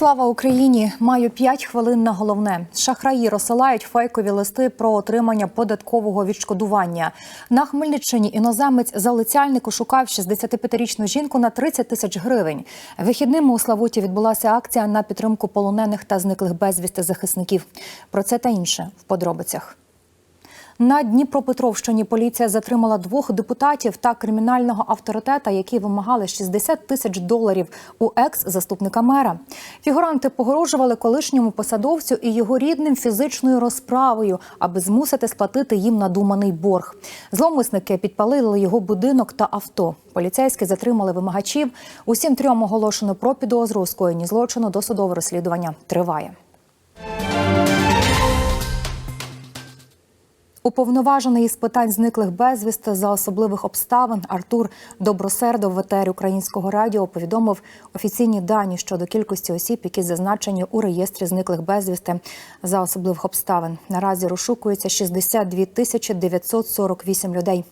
Слава Україні! Маю 5 хвилин на головне. Шахраї розсилають фейкові листи про отримання податкового відшкодування. На Хмельниччині іноземець залицяльнику шукав 65-річну жінку на 30 тисяч гривень. Вихідними у Славуті відбулася акція на підтримку полонених та зниклих безвісти захисників. Про це та інше в подробицях. На Дніпропетровщині поліція затримала двох депутатів та кримінального авторитета, які вимагали 60 тисяч доларів у екс-заступника мера. Фігуранти погрожували колишньому посадовцю і його рідним фізичною розправою, аби змусити сплатити їм надуманий борг. Зловмисники підпалили його будинок та авто. Поліцейські затримали вимагачів. Усім трьом оголошено про підозру у скоєнні злочину. Досудове розслідування триває. Уповноважений із питань зниклих безвісти за особливих обставин Артур Добросердов в етері українського радіо повідомив офіційні дані щодо кількості осіб, які зазначені у реєстрі зниклих безвісти за особливих обставин. Наразі розшукується 62 тисячі 948 людей.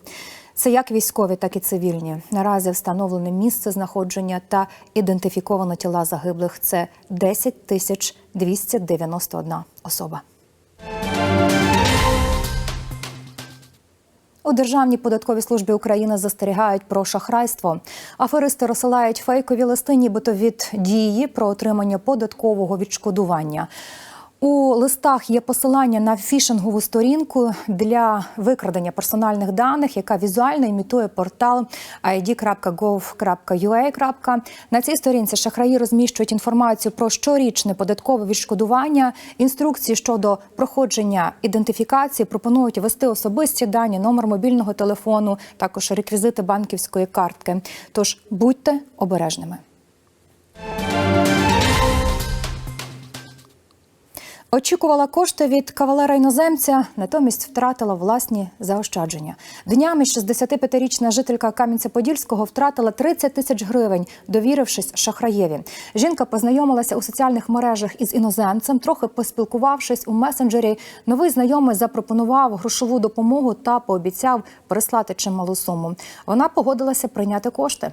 Це як військові, так і цивільні. Наразі встановлене місце знаходження та ідентифіковано тіла загиблих. Це 10 тисяч 291 особа. У Державній податковій службі України застерігають про шахрайство. Аферисти розсилають фейкові листи, нібито від дії про отримання податкового відшкодування. У листах є посилання на фішингову сторінку для викрадення персональних даних, яка візуально імітує портал id.gov.ua. На цій сторінці шахраї розміщують інформацію про щорічне податкове відшкодування, інструкції щодо проходження ідентифікації, пропонують ввести особисті дані, номер мобільного телефону, також реквізити банківської картки. Тож будьте обережними. Очікувала кошти від кавалера іноземця, натомість втратила власні заощадження. Днями 65-річна жителька Кам'янця-Подільського втратила 30 тисяч гривень, довірившись шахраєві. Жінка познайомилася у соціальних мережах із іноземцем. Трохи поспілкувавшись у месенджері, новий знайомий запропонував грошову допомогу та пообіцяв прислати чималу суму. Вона погодилася прийняти кошти.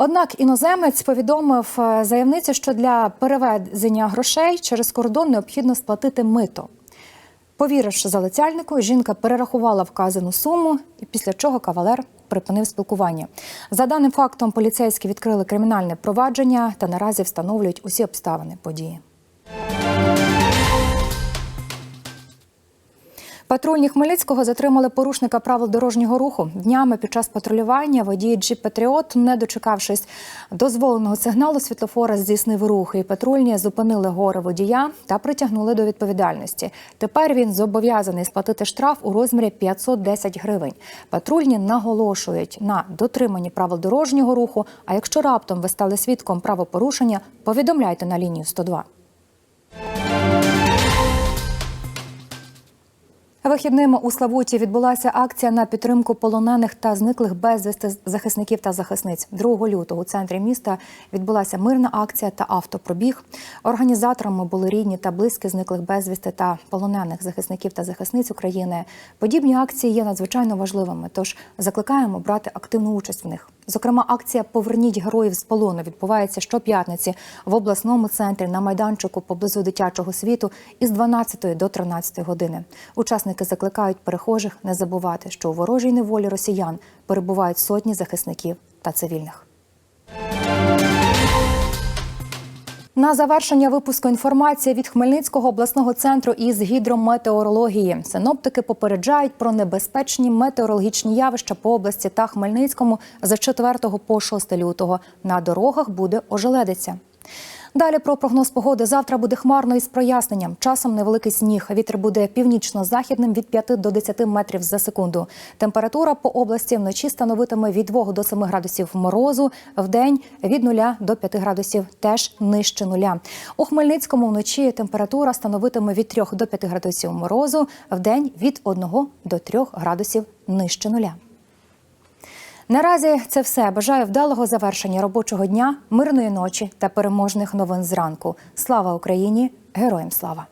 Однак іноземець повідомив е, заявниці, що для перевезення грошей через кордон необхідно сплатити мито. Повіривши залицяльнику, жінка перерахувала вказану суму, і після чого кавалер припинив спілкування. За даним фактом, поліцейські відкрили кримінальне провадження та наразі встановлюють усі обставини події. Патрульні Хмельницького затримали порушника правил дорожнього руху. Днями під час патрулювання водій Джіп Патріот, не дочекавшись дозволеного сигналу світлофора, здійснив рух. І патрульні зупинили горе водія та притягнули до відповідальності. Тепер він зобов'язаний сплатити штраф у розмірі 510 гривень. Патрульні наголошують на дотриманні правил дорожнього руху. А якщо раптом ви стали свідком правопорушення, повідомляйте на лінію 102. Вихідними у Славуті відбулася акція на підтримку полонених та зниклих безвісти захисників та захисниць. 2 лютого у центрі міста відбулася мирна акція та автопробіг. Організаторами були рідні та близькі зниклих безвісти та полонених захисників та захисниць України. Подібні акції є надзвичайно важливими, тож закликаємо брати активну участь в них. Зокрема, акція Поверніть героїв з полону відбувається щоп'ятниці в обласному центрі на майданчику поблизу дитячого світу із 12 до 13 години. Учасники закликають перехожих не забувати, що у ворожій неволі росіян перебувають сотні захисників та цивільних. На завершення випуску інформація від Хмельницького обласного центру із гідрометеорології. Синоптики попереджають про небезпечні метеорологічні явища по області та Хмельницькому з 4 по 6 лютого. На дорогах буде ожеледиця. Далі про прогноз погоди. Завтра буде хмарно із проясненням. Часом невеликий сніг. Вітер буде північно-західним від 5 до 10 метрів за секунду. Температура по області вночі становитиме від 2 до 7 градусів морозу. В день від 0 до 5 градусів теж нижче нуля. У Хмельницькому вночі температура становитиме від 3 до 5 градусів морозу. В день від 1 до 3 градусів нижче нуля. Наразі це все. Бажаю вдалого завершення робочого дня, мирної ночі та переможних новин зранку. Слава Україні! Героям слава!